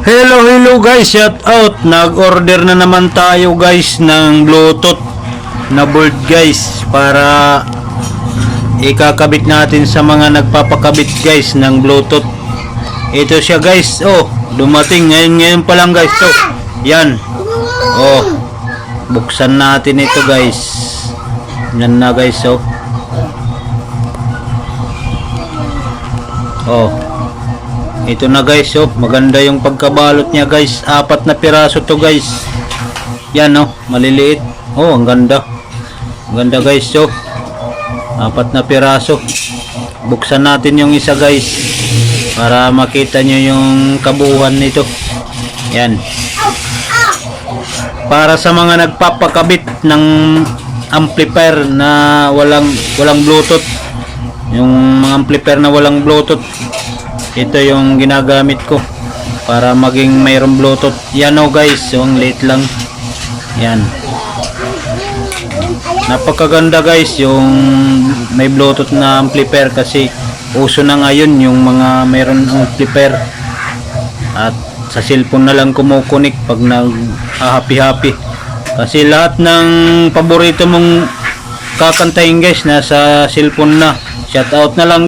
Hello, hello guys, shout out. Nag-order na naman tayo guys ng Bluetooth na board guys para ikakabit natin sa mga nagpapakabit guys ng Bluetooth. Ito siya guys. Oh, dumating ngayon ngayon pa lang guys. Oh, yan. Oh. Buksan natin ito guys. Yan na guys, oh. Oh. Ito na guys, oh. Maganda yung pagkabalot niya guys. Apat na piraso to guys. Yan oh, maliliit. Oh, ang ganda. Ang ganda guys, oh. Apat na piraso. Buksan natin yung isa guys. Para makita nyo yung kabuuan nito. Yan. Para sa mga nagpapakabit ng amplifier na walang walang bluetooth. Yung mga amplifier na walang bluetooth ito yung ginagamit ko para maging mayroong bluetooth. Yan o guys yung late lang. Yan. Napakaganda guys yung may bluetooth na amplifier kasi uso na ngayon yung mga mayroon amplifier. At sa cellphone na lang kumukunik pag nag happy happy kasi lahat ng paborito mong kakantahin guys nasa cellphone na. Shout out na lang